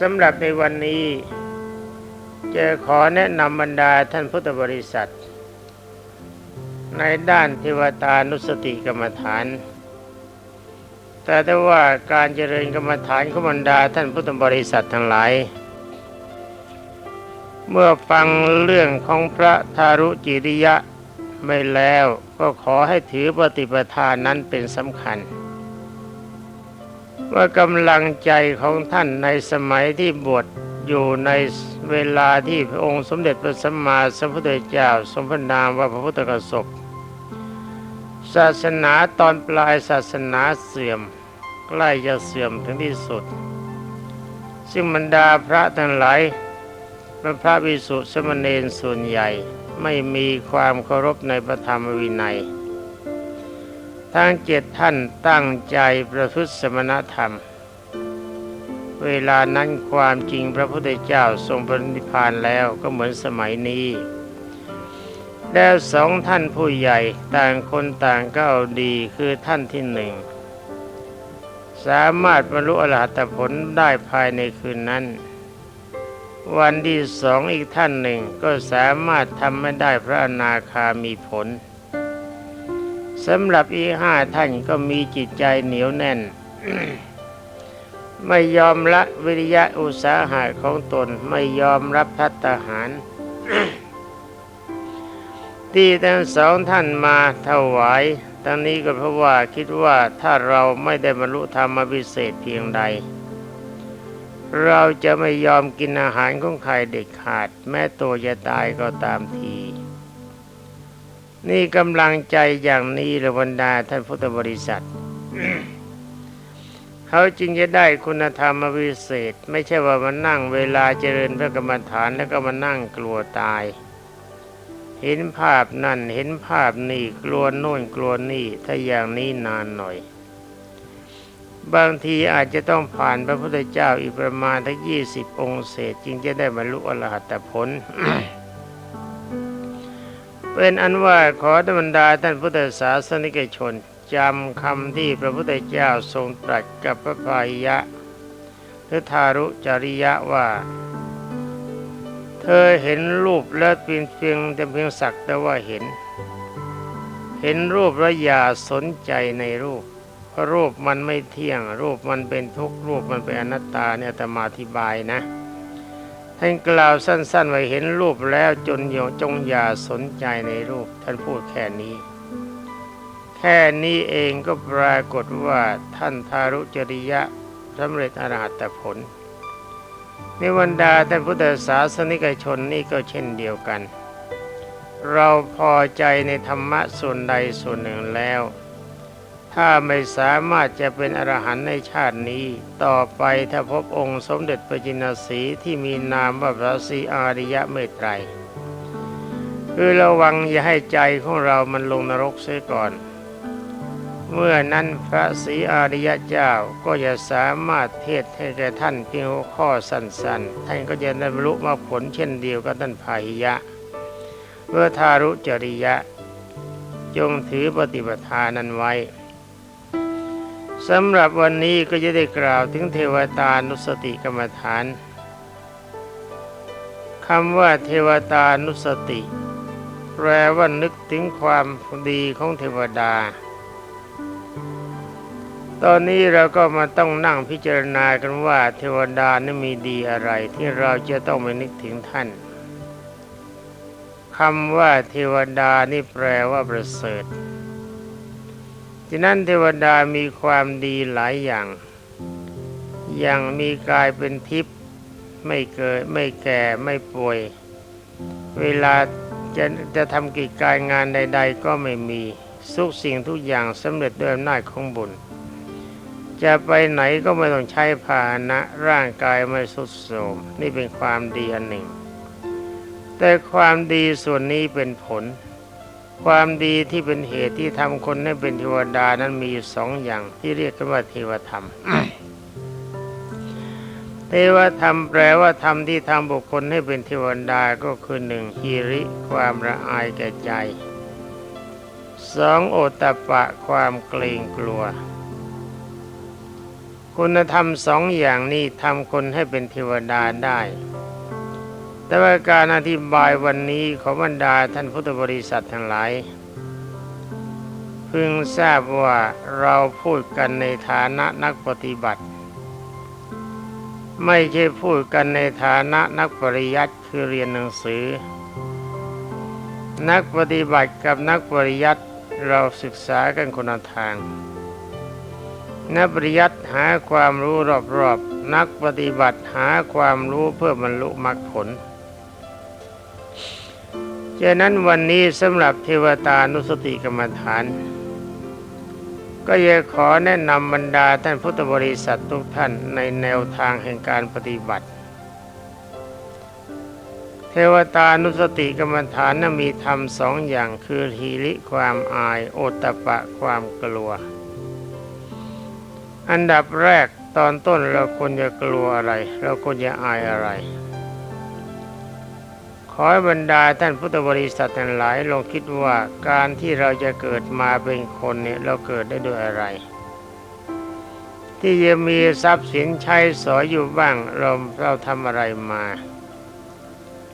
สำหรับในวันนี้จะขอแนะนำบรรดาท่านพุทธบริษัท ในด้านเทวตานุสติกรรมฐาน แต่ถ้าว่าการเจริญกรรมฐานของบรรดาท่านพุทธบริษัททั้งหลาย เมื่อฟังเรื่องของพระทารุจิริยะไม่แล้วก็ขอให้ถือปฏิปทานนั้นเป็นสำคัญ ว่ากำลังใจของท่านในสมัยที่บวชอยู่ในเวลาที่พระองค์สมเด็จพระสัมมาสัมพุทธเจ้าทรงพระนามว่าพระพุทธกสบศาสนาตอนปลายศาสนาเสื่อมใกล้จะเสื่อมถึงที่สุด ซึ่งบรรดาพระทั้งหลายพระวิสุสมณเณรส่วนใหญ่ไม่มีความเคารพในพระธรรมวินัย ทั้งเจ็ดท่านตั้งใจประพฤติสมณธรรม เวลานั้นความจริงพระพุทธเจ้าทรงปรินิพานแล้วก็เหมือนสมัยนี้แล้วสองท่านผู้ใหญ่ต่างคนต่างก็เอาดีคือท่านที่หนึ่ง สามารถบรรลุอรหัตผลได้ภายในคืนนั้น วันที่สองอีกท่านหนึ่งก็สามารถทำไม่ได้พระอนาคามีผล สำหรับอีห้าท่านก็มีจิตใจเหนียวแน่น ไม่ยอมละวิริยะอุตสาหะของตนไม่ยอมรับพัฒหาร ที่ทั้งสองท่านมาถวายทั้งนี้ก็เพราะว่าคิดว่าถ้าเราไม่ได้บรรลุธรรมวิเศษเพียงใด เราจะไม่ยอมกินอาหารของใครเด็ดขาด แม้ตัวจะตายก็ตามที นี่กำลังใจอย่างนี้ระบรรดาท่านพุทธบริษัท เขาจึงจะได้คุณธรรมวิเศษ ไม่ใช่ว่ามานั่งเวลาเจริญพระกรรมฐานแล้วก็มานั่งกลัวตาย เห็นภาพนั่นเห็นภาพนี่กลัวโน่นกลัวนี่ถ้าอย่างนี้นานหน่อย บางทีอาจจะต้องผ่านพระพุทธเจ้าอีกประมาณทั้งยี่สิบองค์เศษ จึงจะได้บรรลุอรหัตผล เป็นอันว่าขอธรรมดาท่านพุทธศาสนิกชนจำคำที่พระพุทธเจ้าทรงตรัสกับพระพายะหรือทารุจริยะว่า เธอเห็นรูปแล้วเพียงเพียงแต่เพียงสักแต่ว่าเห็น เห็นรูปแล้วอย่าสนใจในรูปเพราะรูปมันไม่เที่ยง รูปมันเป็นทุกข์รูปมันเป็นอนัตตาเนี่ยแต่มาอธิบายนะ ท่านกล่าวสั้นๆไว้เห็นรูปแล้วจนโยจงอย่าสนใจในรูป ท่านพูดแค่นี้ แค่นี้เองก็ปรากฏว่าท่านทารุจริยะสำเร็จอรหัตผลในวันดาท่านพุทธศาสนิกชนนี่ก็เช่นเดียวกัน เราพอใจในธรรมะส่วนใดส่วนหนึ่งแล้ว ถ้าไม่สามารถจะเป็นอรหันต์ในชาตินี้ ต่อไปถ้าพบองค์สมเด็จพระจินสีที่มีนามว่าพระศรีอาริยะเมตไตรคือระวังอย่าให้ใจของเรามันลงนรกเสียก่อน เมื่อนั้นพระศรีอาริยะเจ้าก็จะสามารถเทศให้แก่ท่านเพียงหัวข้อสั้นๆ ท่านก็จะได้บรรลุมรรคผลเช่นเดียวกับท่านพาหิยะเมื่อทารุจริยะ จงถือปฏิปทานั้นไว้ สำหรับวันนี้ก็จะได้กล่าวถึงเทวตานุสติกรรมฐานคำว่าเทวตานุสติ แปลว่านึกถึงความดีของเทวดา ตอนนี้เราก็มาต้องนั่งพิจารณากันว่าเทวดานั้นมีดีอะไร ที่เราจะต้องไปนึกถึงท่านคำว่าเทวดานี่แปลว่าประเสริฐ ฉะนั้นเทวดามีความดีหลายอย่าง อย่างมีกายเป็นทิพย์ไม่เกิดไม่แก่ไม่ป่วย เวลาจะจะทำกิจการงานใด ๆ ก็ไม่มีทุกสิ่งทุกอย่างสำเร็จด้วยอำนาจของบุญ จะไปไหนก็ไม่ต้องใช้พาหนะร่างกายไม่สุดโทรมนี่เป็นความดีอันหนึ่ง แต่ความดีส่วนนี้เป็นผล ความดีที่เป็นเหตุที่ทำคนให้เป็นเทวดานั้นมีอยู่สองอย่างที่เรียกกันว่าเทวธรรม เทวธรรมแปลว่าธรรมที่ทำบุคคลให้เป็นเทวดาก็คือหนึ่งฮิริ ความละอายแก่ใจสองโอตปปะความเกรงกลัว คุณธรรมสองอย่างนี้ทำคนให้เป็นเทวดาได้ แต่ว่าการอธิบายวันนี้ของบรรดาท่านพุทธบริษัททั้งหลาย พึงทราบว่าเราพูดกันในฐานะนักปฏิบัติ ไม่ใช่พูดกันในฐานะนักปริยัติคือเรียนหนังสือ นักปฏิบัติกับนักปริยัติเราศึกษากันคนละทาง นักปริยัติหาความรู้รอบๆนักปฏิบัติหาความรู้เพื่อบรรลุมรรคผล ฉะนั้นวันนี้สำหรับเทวตานุสติกรรมฐาน ก็อยากขอแนะนำบรรดาท่านพุทธบริษัททุกท่านในแนวทางแห่งการปฏิบัติ เทวตานุสติกรรมฐานนั้นมีธรรมสองอย่างคือทีริความอาย โอตปะความกลัว อันดับแรกตอนต้นเราควรจะกลัวอะไร เราควรจะอายอะไร ขอให้บรรดาท่านพุทธบริษัททั้งหลายลองคิดว่าการที่เราจะเกิดมาเป็นคนเนี่ยเราเกิดได้ด้วยอะไร ที่จะมีทรัพย์สินใช้สอยอยู่บ้างเราเราทำอะไรมา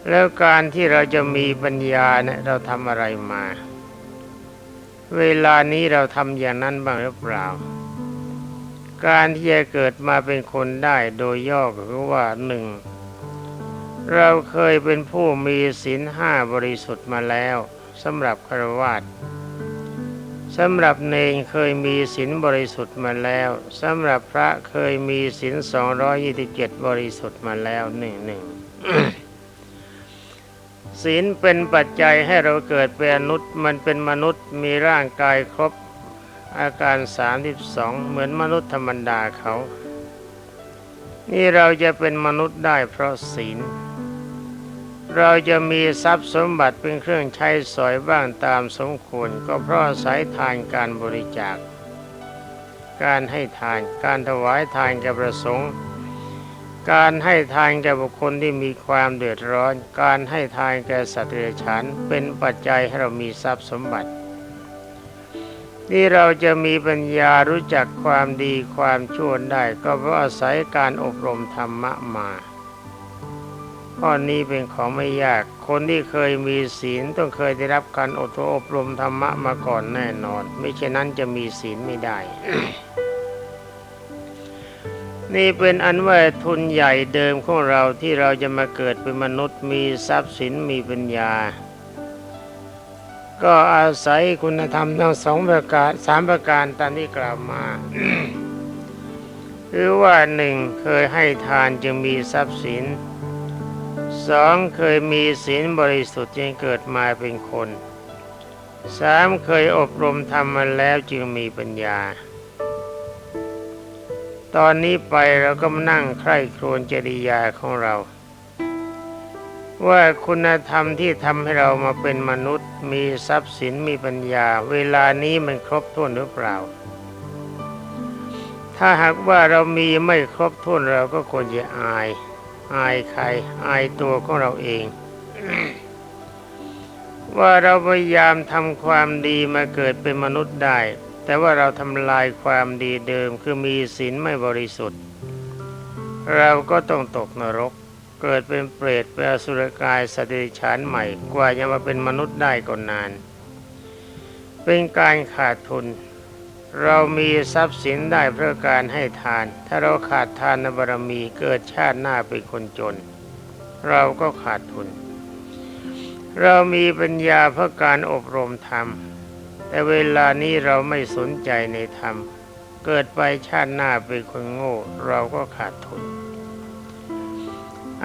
แล้วการที่เราจะมีปัญญาเนี่ยเราทำอะไรมา เวลานี้เราทำอย่างนั้นบ้างหรือเปล่า การที่จะเกิดมาเป็นคนได้โดยย่อก็คือว่าหนึ่ง เราเคยเป็นผู้มีศีลห้าบริสุทธิ์มาแล้วสำหรับครวาสสำหรับเนงเคยมีศีลบริสุทธิ์มาแล้วสำหรับพระเคยมีศีลสองยี่สิบเจ็ดบริสุทธิ์มาแล้วหนึ่งหนึ่งศีลเป็นปัจจัยให้เราเกิดเป็นมนุษย์ มันเป็นมนุษย์มีร่างกายครบอาการสามสิบสองเหมือนมนุษย์ธรรมดาเขา นี่เราจะเป็นมนุษย์ได้เพราะศีล เราจะมีทรัพย์สมบัติเป็นเครื่องใช้สอยบ้างตามสมควรก็เพราะสายทานการบริจาค การให้ทาน การถวายทานแก่ประสงค์ การให้ทานแก่บุคคลที่มีความเดือดร้อน การให้ทานแก่สัตว์เดรัจฉานเป็นปัจจัยให้เรามีทรัพย์สมบัติที่เราจะมีปัญญารู้จักความดีความชั่วได้ ก็เพราะอาศัยการอบรมธรรมะมา ข้อนี้เป็นของไม่ยาก คนที่เคยมีศีลต้องเคยได้รับการอดอบรมธรรมะมาก่อนแน่นอน ไม่เช่นนั้นจะมีศีลไม่ได้ นี่เป็นอันว่าทุนใหญ่เดิมของเราที่เราจะมาเกิดเป็นมนุษย์มีทรัพย์สินมีปัญญา ก็อาศัยคุณธรรมทั้งสองประการสามประการตามที่กล่าวมาคือว่าหนึ่งเคยให้ทานจึงมีทรัพย์สิน สองเคยมีศีลบริสุทธิ์จึงเกิดมาเป็นคนสามเคยอบรมธรรมมาแล้วจึงมีปัญญา ตอนนี้ไปเราก็มานั่งใคร่ครวญจริยาของเรา ว่าคุณธรรมที่ทำให้เรามาเป็นมนุษย์ มีทรัพย์สินมีปัญญา เวลานี้มันครบถ้วนหรือเปล่า ถ้าหากว่าเรามีไม่ครบถ้วนเราก็ควรจะอาย อายใครอายตัวของเราเอง ว่าเราพยายามทำความดีมาเกิดเป็นมนุษย์ได้ แต่ว่าเราทำลายความดีเดิมคือมีศีลไม่บริสุทธิ์ เราก็ต้องตกนรก เกิดเป็นเปรตเป็นอสุรกายสติฉานใหม่ กว่าจะมาเป็นมนุษย์ได้ก็นาน เป็นการขาดทุน เรามีทรัพย์สินได้เพราะการให้ทาน ถ้าเราขาดทานบารมีเกิดชาติหน้าเป็นคนจน เราก็ขาดทุน เรามีปัญญาเพราะการอบรมธรรม แต่เวลานี้เราไม่สนใจในธรรม เกิดไปชาติหน้าเป็นคนโง่ เราก็ขาดทุน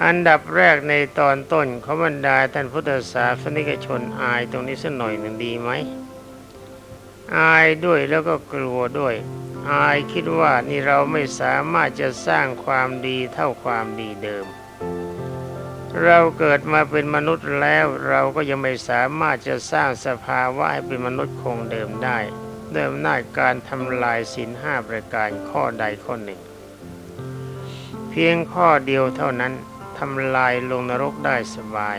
อันดับแรกในตอนต้นขบรรดาท่านพุทธศาสนิกชนอายตรงนี้สักหน่อยหนึ่งดีไหม อายด้วยแล้วก็กลัวด้วย อายคิดว่านี่เราไม่สามารถจะสร้างความดีเท่าความดีเดิม เราเกิดมาเป็นมนุษย์แล้วเราก็ยังไม่สามารถจะสร้างสภาวะให้เป็นมนุษย์คงเดิมได้เด้วยอำนาการทำลายศีลห้าประการข้อใดข้อหนึ่ง เพียงข้อเดียวเท่านั้นทำลายลงนรกได้สบาย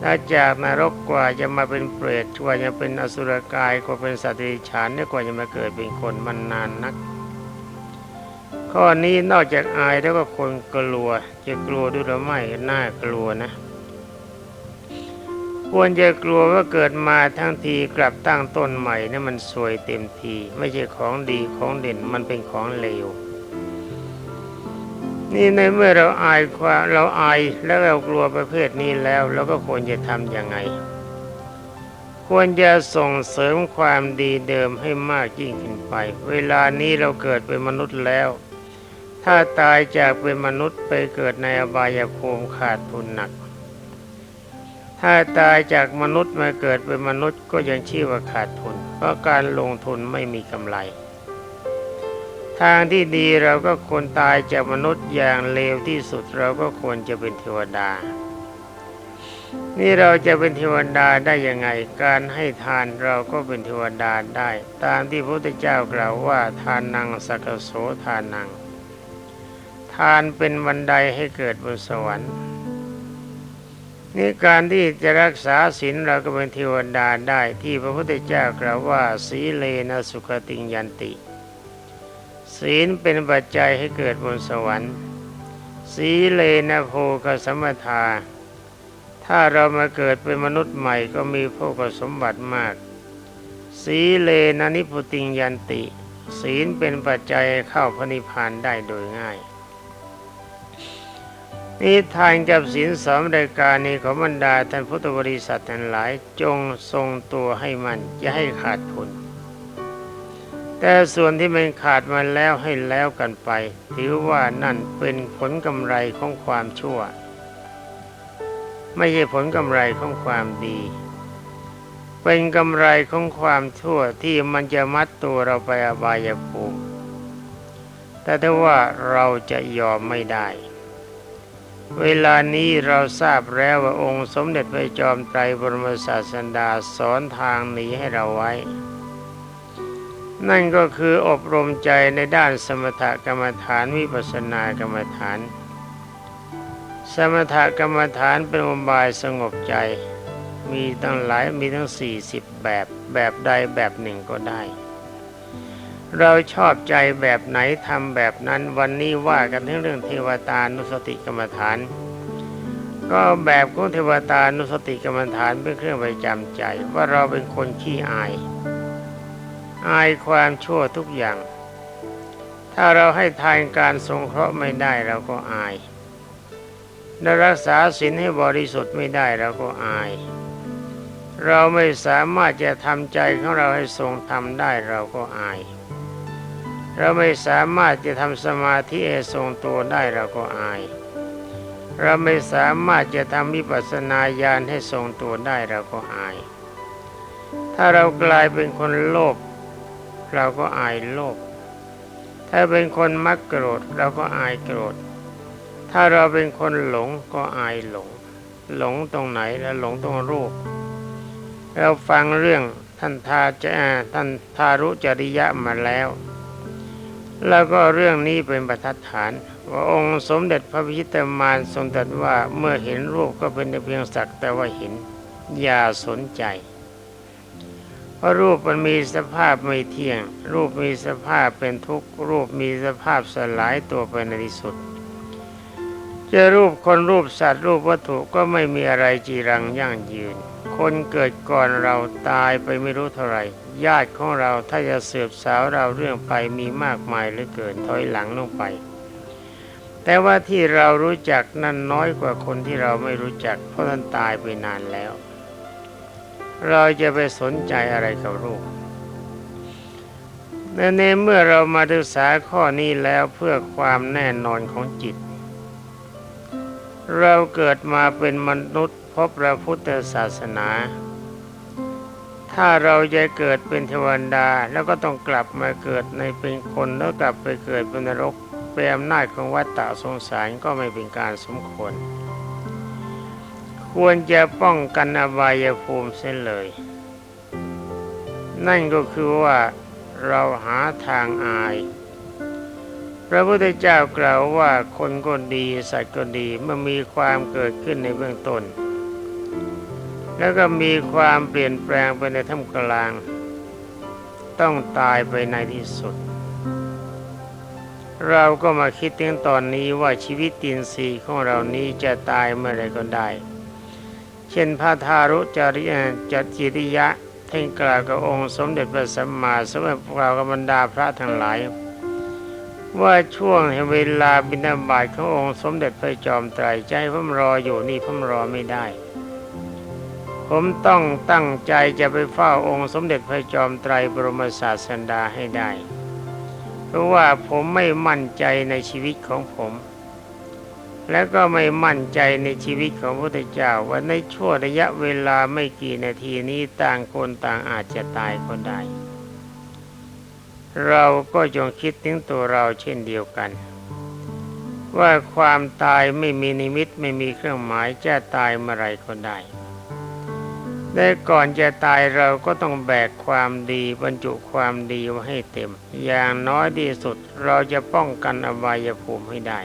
และจากนรกกว่าจะมาเป็นเปรตกว่าจะเป็นอสุรกายกว่าเป็นสัตว์ดรัจฉานเนี่ยกว่าจะมาเกิดเป็นคนมันนานนัก ข้อนี้นอกจากอายแล้วก็คนกลัว จะกลัวด้วยหรือไม่น่ากลัวนะ ควรจะกลัวว่าเกิดมาทั้งทีกลับตั้งต้นใหม่นี่มันสวยเต็มที ไม่ใช่ของดีของเด่นมันเป็นของเลว นี่ในเมื่อเราอายความเราอายแล้วเรากลัวประเภทนี้แล้วเราก็ควรจะทำยังไง ควรจะส่งเสริมความดีเดิมให้มากยิ่งขึ้นไป เวลานี้เราเกิดเป็นมนุษย์แล้ว ถ้าตายจากเป็นมนุษย์ไปเกิดในอบายภูมิขาดทุนหนัก ถ้าตายจากมนุษย์มาเกิดเป็นมนุษย์ก็ยังชื่อว่าขาดทุน เพราะการลงทุนไม่มีกำไร ทางที่ดีเราก็ควรตายจากมนุษย์อย่างเลวที่สุดเราก็ควรจะเป็นเทวดา นี่เราจะเป็นเทวดาได้ยังไง การให้ทานเราก็เป็นเทวดาได้ ตามที่พระพุทธเจ้ากล่าวว่าทานนังสักโสทานังทานเป็นบันไดให้เกิดบนสวรรค์นี่การที่จะรักษาศีลเราก็เป็นเทวดาได้ที่พระพุทธเจ้ากล่าวว่าสีเลนะสุขติงยันติ ศีลเป็นปัจจัยให้เกิดบนสวรรค์ สีเลนะโภคสมทา ถ้าเรามาเกิดเป็นมนุษย์ใหม่ก็มีโภคสมบัติมาก สีเลนะนิพุติงยันติ ศีลเป็นปัจจัยเข้าพระนิพพานได้โดยง่ายนิทานกับศีลสองรายการนี้ของบรรดาท่านพุทธบริษัททั้งหลายจงทรงตัวให้มันอย่าให้ขาดทุน แต่ส่วนที่มันขาดมาแล้วให้แล้วกันไป ถือว่านั่นเป็นผลกำไรของความชั่ว ไม่ใช่ผลกำไรของความดี เป็นกำไรของความชั่วที่มันจะมัดตัวเราไปอบายภูมิแต่ถ้าว่าเราจะยอมไม่ได้ เวลานี้เราทราบแล้วว่าองค์สมเด็จพระจอมไตรบรมศาสดาสอนทางหนีให้เราไว้ นั่นก็คืออบรมใจในด้านสมถกรรมฐานวิปัสสนากรรมฐาน สมถกรรมฐานเป็นอุบายสงบใจ มีตั้งหลายมีทั้งสี่สิบแบบแบบใดแบบหนึ่งก็ได้ เราชอบใจแบบไหนทำแบบนั้นวันนี้ว่ากันเรื่องเทวตานุสติกรรมฐาน ก็แบบของเทวตานุสติกรรมฐานเป็นเครื่องประจำใจว่าเราเป็นคนขี้อาย อายความชั่วทุกอย่าง ถ้าเราให้ทานการสงเคราะห์ไม่ได้เราก็อายเรารักษาศีลให้บริสุทธิ์ไม่ได้เราก็อาย เราไม่สามารถจะทำใจของเราให้ทรงทำได้เราก็อาย เราไม่สามารถจะทำสมาธิให้ทรงตัวได้เราก็อาย เราไม่สามารถจะทำวิปัสสนาญาณให้ทรงตัวได้เราก็อาย ถ้าเรากลายเป็นคนโลภ เราก็อายโลภถ้าเป็นคนมักโกรธเราก็อายโกรธ ถ้าเราเป็นคนหลงก็อายหลง หลงตรงไหนแล้วหลงตรงรูป เราฟังเรื่องท่านทาจะท่านทารุจริยะมาแล้ว แล้วก็เรื่องนี้เป็นประทัดฐานว่าองค์สมเด็จพระพิชิตมารทรงตรัสว่าเมื่อเห็นรูปก็เป็นแต่เพียงสักแต่ว่าเห็น อย่าสนใจ เพราะรูปมันมีสภาพไม่เที่ยง รูปมีสภาพเป็นทุกข์ รูปมีสภาพสลายตัวไปในที่สุดจะรูปคนรูปสัตว์รูปวัตถุก็ไม่มีอะไรจีรังยั่งยืน คนเกิดก่อนเราตายไปไม่รู้เท่าไหร่ ญาติของเราถ้าจะสืบสาวเราเรื่องไปมีมากมายเหลือเกินถอยหลังลงไป แต่ว่าที่เรารู้จักนั้นน้อยกว่าคนที่เราไม่รู้จักเพราะท่านตายไปนานแล้ว เราจะไปสนใจอะไรกับรูปในในเมื่อเรามาศึกษาข้อนี้แล้วเพื่อความแน่นอนของจิต เราเกิดมาเป็นมนุษย์พบพระพุทธศาสนา ถ้าเราจะเกิดเป็นเทวดาแล้วก็ต้องกลับมาเกิดในเป็นคนแล้วกลับไปเกิดเป็นนรกเป็นอำนาจของวัฏฏะสงสารก็ไม่เป็นการสมควร ควรจะป้องกันอบายภูมิเสียเลย นั่นก็คือว่าเราหาทางอาย พระพุทธเจ้ากล่าวว่าคนก็ดีสัตว์ก็ดีเมื่อมีความเกิดขึ้นในเบื้องต้น แล้วก็มีความเปลี่ยนแปลงไปในท่ามกลาง ต้องตายไปในที่สุด เราก็มาคิดถึงตอนนี้ว่าชีวิตตินทรีของเรานี้จะตายเมื่อไรก็ได้ ช่นพระทารุจริยจัจิริยะท่านกล่าวกับองค์สมเด็จพระสัมมาสัมพุทธกล่ากับบรรดาพระทั้งหลาย ว่าช่วงเวลาบิณฑบาตขององค์สมเด็จพระจอมไตรใจผมรออยู่นี่ผมรอไม่ได้ ผมต้องตั้งใจจะไปเฝ้าองค์สมเด็จพระจอมไตรบรมศาสดาให้ได้ เพราะว่าผมไม่มั่นใจในชีวิตของผม และก็ไม่มั่นใจในชีวิตของพระพุทธเจ้าว่าในช่วงระยะเวลาไม่กี่นาทีนี้ต่างคนต่างอาจจะตายก็ได้ เราก็จงคิดถึงตัวเราเช่นเดียวกัน ว่าความตายไม่มีนิมิตไม่มีเครื่องหมายจะตายเมื่อไรก็ได้แต่ก่อนจะตายเราก็ต้องแบกความดีบรรจุความดีไว้ให้เต็ม อย่างน้อยที่สุดเราจะป้องกันอบายภูมิให้ได้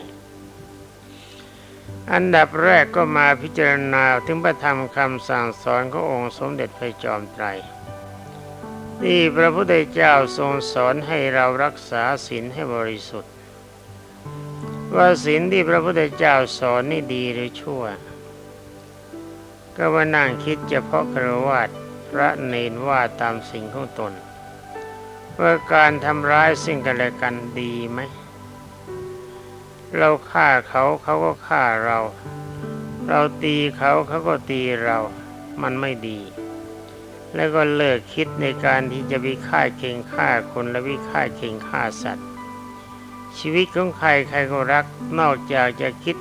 อันดับแรกก็มาพิจารณาถึงพระธรรมคำสั่งสอนขององค์สมเด็จพระจอมไตรที่พระพุทธเจ้าทรงสอนให้เรารักษาศีลให้บริสุทธิ์ ว่าศีลที่พระพุทธเจ้าสอนนี่ดีหรือชั่ว ก็มานั่งคิดเฉพาะครวาดพระเนนว่าตามสิ่งของตน ว่าการทำร้ายสิ่งกันและกันดีไหม เราฆ่าเขาเขาก็ฆ่าเรา เราตีเขาเขาก็ตีเรา มันไม่ดี แล้วก็เลิกคิดในการที่จะวิฆ่าเข่งฆ่าคนและวิฆ่าเข่งฆ่าสัตว์ ชีวิตของใครใครก็รักนอกจากจะคิด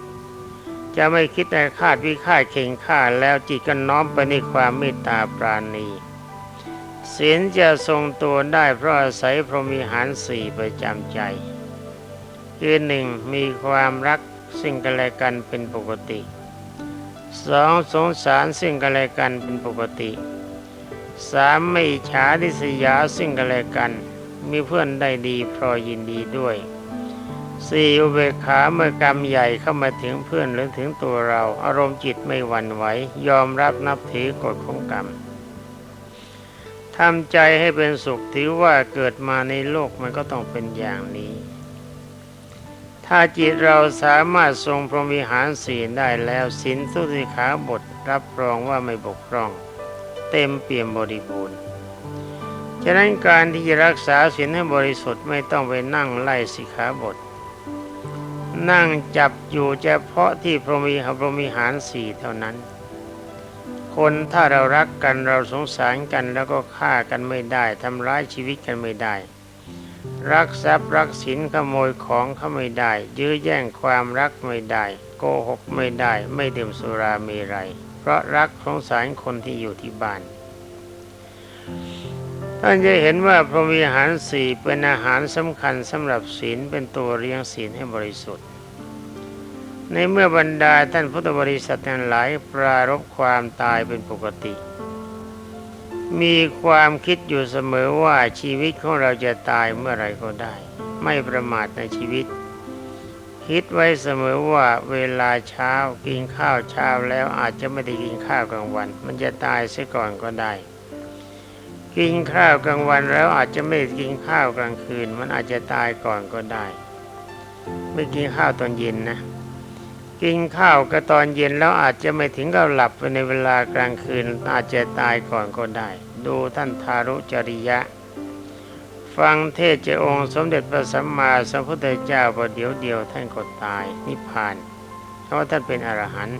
จะไม่คิดในคาวิฆ่าเข่งฆ่าแล้วจิตก็น้อมไปในความเมตตาปราณีศีลจะทรงตัวได้เพราะอาศัยพรหมิหารสี่ประจำใจ คือหนึ่งมีความรักซึ่งกันและกันเป็นปกติสองสงสารซึ่งกันและกันเป็นปกติสามไม่ฉาดิษยาซึ่งกันและกัน มีเพื่อนได้ดีพรอยยินดีด้วยสี่อุเบกขาเมื่อกรรมใหญ่เข้ามาถึงเพื่อนหรือถึงตัวเรา อารมณ์จิตไม่หวั่นไหวยอมรับนับถือกฎของกรรมทำใจให้เป็นสุขถือว่าเกิดมาในโลกมันก็ต้องเป็นอย่างนี้ ถ้าจิตเราสามารถทรงพรหมวิหารศีได้แล้วศีลสุติขาบทรับรองว่าไม่บกพร่อง เต็มเปี่ยมบริบูรณ์ฉะนั้นการที่จะรักษาศีลให้บริสุทธิ์ไม่ต้องไปนั่งไล่สิขาบท นั่งจับอยู่เฉพาะที่พรหมิหารพรหมิหารสี่เท่านั้น คนถ้าเรารักกันเราสงสารกันแล้วก็ฆ่ากันไม่ได้ทำร้ายชีวิตกันไม่ได้ รักทรัพย์รักสินขโมยของเขาไม่ได้ ยื้อแย่งความรักไม่ได้ โกหกไม่ได้ ไม่ดื่มสุราเมรัยเพราะรักสงสารคนที่อยู่ที่บ้านท่านจะเห็นว่าพรหมวิหารสี่เป็นอาหารสำคัญสำหรับศีลเป็นตัวเลี้ยงศีลให้บริสุทธิ์ ในเมื่อบรรดาท่านพุทธบริษัททั้งหลายปรารบความตายเป็นปกติ มีความคิดอยู่เสมอว่าชีวิตของเราจะตายเมื่อไรก็ได้ ไม่ประมาทในชีวิต คิดไว้เสมอว่าเวลาเช้ากินข้าวเช้าแล้วอาจจะไม่ได้กินข้าวกลางวัน มันจะตายเสียก่อนก็ได้ กินข้าวกลางวันแล้วอาจจะไม่กินข้าวกลางคืน มันอาจจะตายก่อนก็ได้ ไม่กินข้าวตอนเย็นนะ กินข้าวก็ตอนเย็นแล้วอาจจะไม่ถึงกับหลับไปในเวลากลางคืนอาจจะตายก่อนก็ได้ ดูท่านทารุจริยะ ฟังเทศเจ้าองค์สมเด็จพระสัมมาสัมพุทธเจ้าประเดี๋ยวเดียวท่านก็ตายนิพพานเพราะท่านเป็นอรหันต์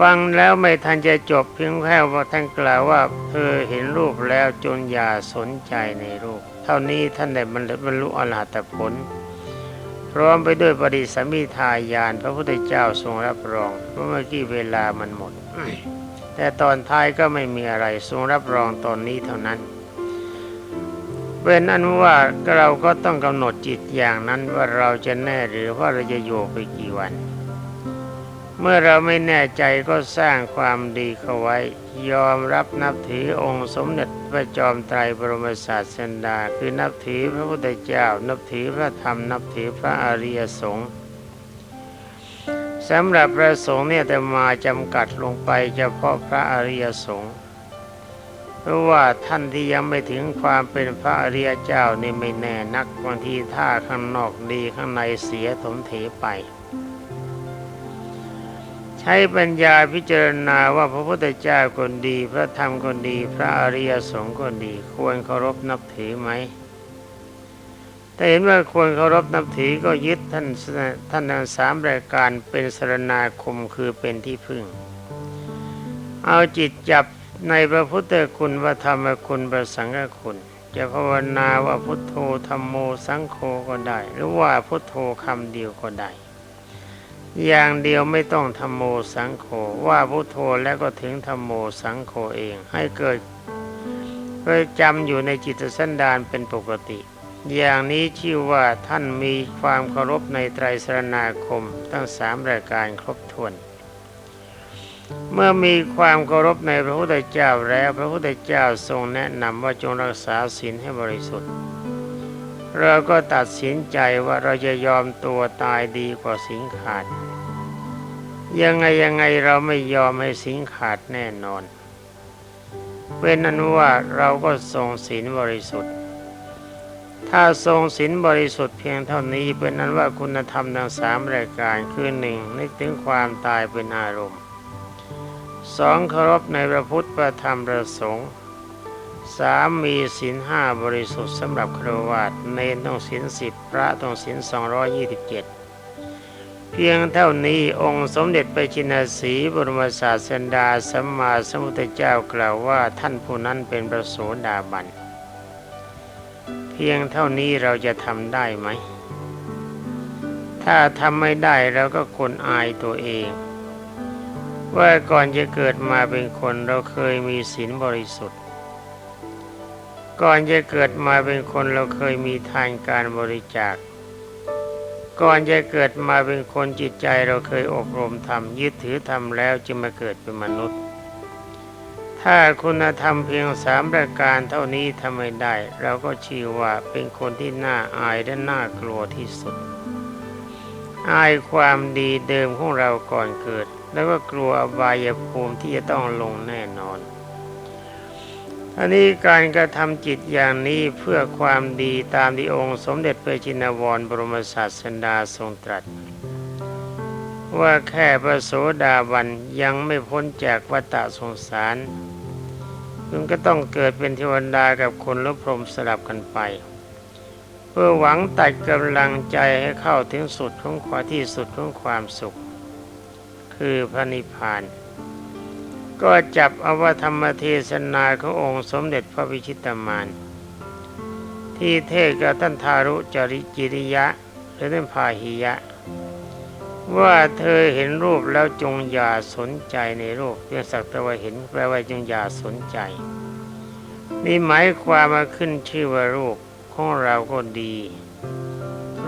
ฟังแล้วไม่ทันจะจบเพียงแค่ว่าท่านกล่าวว่าเธอเห็นรูปแล้วจนอย่าสนใจในรูป เท่านี้ท่านได้บรรลุอรหัตผล ร้อมไปด้วยปฏิสัมมิทายาน พระพุทธเจ้าทรงรับรองเพราะเมื่อกี้เวลามันหมด แต่ตอนท้ายก็ไม่มีอะไรทรงรับรองตอนนี้เท่านั้นเป็นอันว่าเราก็ต้องกำหนดจิตอย่างนั้นว่าเราจะแน่หรือว่าเราจะอยู่ไปกี่วัน เมื่อเราไม่แน่ใจก็สร้างความดีเข้าไว้ ยอมรับนับถือองค์สมเด็จพระจอมไตรบรมศาสดา คือนับถือพระพุทธเจ้า นับถือพระธรรม นับถือพระอริยสงฆ์สำหรับพระสงฆ์เนี่ยแต่มาจำกัดลงไปเฉพาะพระอริยสงฆ์เพราะว่าท่านที่ยังไม่ถึงความเป็นพระอริยเจ้านี่ไม่แน่นักบางทีท่าข้างนอกดีข้างในเสียถมเถไป ช้ปัญญาพิจารณาว่าพระพุทธเจ้าคนดี พระธรรมคนดี พระอริยสงฆ์คนดี ควรเคารพนับถือไหมแต่เห็นว่าควรเคารพนับถือก็ยึดท่านท่านทั้งสามรายการเป็นสรณาคมคือเป็นที่พึ่ง เอาจิตจับในพระพุทธคุณพระธรรมคุณพระสังฆคุณ จะภาวนาว่าพุทโธธรรมโมสังโฆก็ได้ หรือว่าพุทโธคำเดียวก็ได้ อย่างเดียวไม่ต้องธรรมโมสังโฆว่าพุทโธแล้วก็ถึงธรรมโมสังโฆเองให้เกิดเคยจำอยู่ในจิตสันดานเป็นปกติ อย่างนี้ชื่อว่าท่านมีความเคารพในไตรสรณาคมตั้งสามรายการครบถ้วน เมื่อมีความเคารพในพระพุทธเจ้าแล้วพระพุทธเจ้าทรงแนะนำว่าจงรักษาศีลให้บริสุทธิ์ เราก็ตัดสินใจว่าเราจะยอมตัวตายดีกว่าสิงขาด ยังไงยังไงเราไม่ยอมให้สิงขาดแน่นอน เป็นนั้นว่าเราก็ทรงศีลบริสุทธิ์ ถ้าทรงศีลบริสุทธิ์เพียงเท่านี้เป็นนั้นว่าคุณธรรมทั้งสามรายการคือหนึ่งนึกถึงความตายเป็นอารมณ์สองเคารพในพระพุทธพระธรรมพระสงฆ์ สามมีศีลห้าบริสุทธิ์สำหรับครวาสเนนต้องศีลสิบพระต้องศีลสองร้อยยี่สิบเจ็ดเพียงเท่านี้องค์สมเด็จไปชินาสีบรมศาสดาสัมมาสัมพุทธเจ้ากล่าวว่าท่านผู้นั้นเป็นพระโสดาบัน เพียงเท่านี้เราจะทำได้ไหม ถ้าทำไม่ได้เราก็คนอายตัวเอง ว่าก่อนจะเกิดมาเป็นคนเราเคยมีศีลบริสุทธิ์ ก่อนจะเกิดมาเป็นคนเราเคยมีทานการบริจาค ก่อนจะเกิดมาเป็นคนจิตใจเราเคยอบรมธรรมยึดถือธรรมแล้วจึงมาเกิดเป็นมนุษย์ ถ้าคุณธรรมเพียงสามประการเท่านี้ทำไม่ได้ เราก็ชื่อว่าเป็นคนที่น่าอายและน่ากลัวที่สุด อายความดีเดิมของเราก่อนเกิด แล้วก็กลัวอบายภูมิที่จะต้องลงแน่นอน อันนี้การกระทำจิตอย่างนี้เพื่อความดีตามที่องค์สมเด็จพระจินวรบรมศาสดาทรงตรัส ว่าแค่พระโสดาบันยังไม่พ้นจากวัฏสงสารคุณก็ต้องเกิดเป็นเทวดากับคนหรือพรหมสลับกันไป เพื่อหวังตัดกำลังใจให้เข้าถึงสุดของความที่สุดของความสุข คือพระนิพพาน ก็จับเอาว่าธรรมเทศนาขององค์สมเด็จพระวิชิตามาน ที่เทศกับท่านทารุจริจิริยะ หรือท่านพาหิยะ ว่าเธอเห็นรูปแล้วจงอย่าสนใจในรูปเพียงสักแต่ว่าเห็นแปลว่าจงอย่าสนใจ นี่หมายความมาขึ้นชื่อว่ารูปของเราก็ดี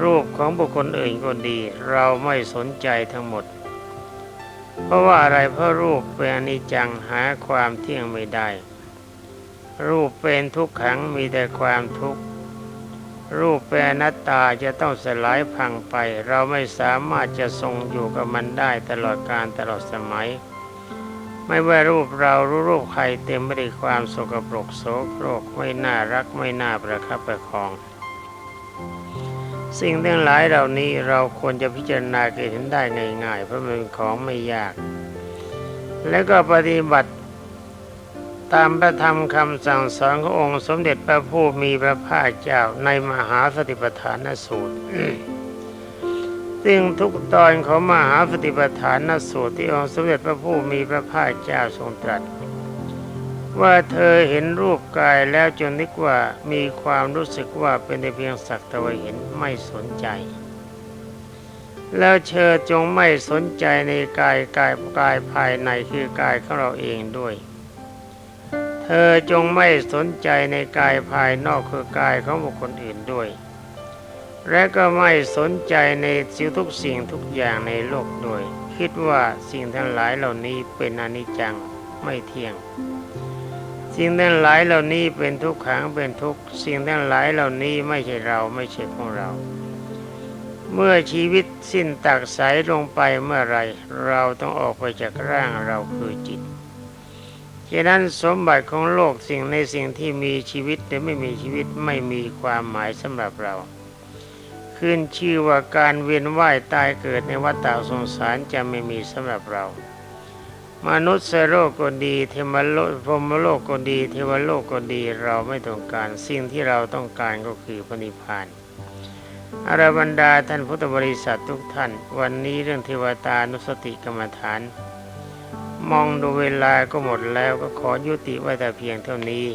รูปของบุคคลอื่นก็ดี เราไม่สนใจทั้งหมด เพราะว่าอะไรเพราะรูปเป็นอนิจจังหาความเที่ยงไม่ได้ รูปเป็นทุกขังมีแต่ความทุกข์รูปเป็นอนัตตาจะต้องสลายพังไป เราไม่สามารถจะทรงอยู่กับมันได้ตลอดกาลตลอดสมัย ไม่ว่ารูปเรารู้รูปใครเต็มไปด้วยความสกปรกโสโครกไม่น่ารักไม่น่าประคับประคอง สิ่งทั้งหลายเหล่านี้เราควรจะพิจารณาเห็นได้ง่ายๆเพราะมันเป็นของไม่ยาก แล้วก็ปฏิบัติตามพระธรรมคำสั่งสอนขององค์สมเด็จพระผู้มีพระภาคเจ้าในมหาสติปัฏฐานสูตร ซึ่งทุกตอนของมหาสติปัฏฐานสูตรที่องค์สมเด็จพระผู้มีพระภาคเจ้าทรงตรัส ว่าเธอเห็นรูปกายแล้วจนนึกว่ามีความรู้สึกว่าเป็นแต่เพียงสักแต่ว่าเห็นไม่สนใจ แล้วเธอจงไม่สนใจในกายกายกายภายในคือกายของเราเองด้วย เธอจงไม่สนใจในกายภายนอกคือกายของบุคคลอื่นด้วย และก็ไม่สนใจในสิ่งทุกสิ่งทุกอย่างในโลกด้วย คิดว่าสิ่งทั้งหลายเหล่านี้เป็นอนิจจังไม่เที่ยง สิ่งทั้งหลายเหล่านี้เป็นทุกขังเป็นทุกสิ่งทั้งหลายเหล่านี้ไม่ใช่เราไม่ใช่ของเรา เมื่อชีวิตสิ้นตักสายลงไปเมื่อไรเราต้องออกไปจากร่างเราคือจิตฉะนั้นสมบัติของโลกสิ่งในสิ่งที่มีชีวิตหรือไม่มีชีวิตไม่มีความหมายสำหรับเรา ขึ้นชื่อว่าการเวียนว่ายตายเกิดในวัฏฏะสงสารจะไม่มีสำหรับเรา มนุษย์โลกก็ดีเทวโลกพรมโลกก็ดี เทวโลกก็ดีเราไม่ต้องการ สิ่งที่เราต้องการก็คือพระนิพพานอารบรรดาท่านพุทธบริษัททุกท่าน วันนี้เรื่องเทวตานุสติกรรมฐาน มองดูเวลาก็หมดแล้วก็ขอยุติไว้แต่เพียงเท่านี้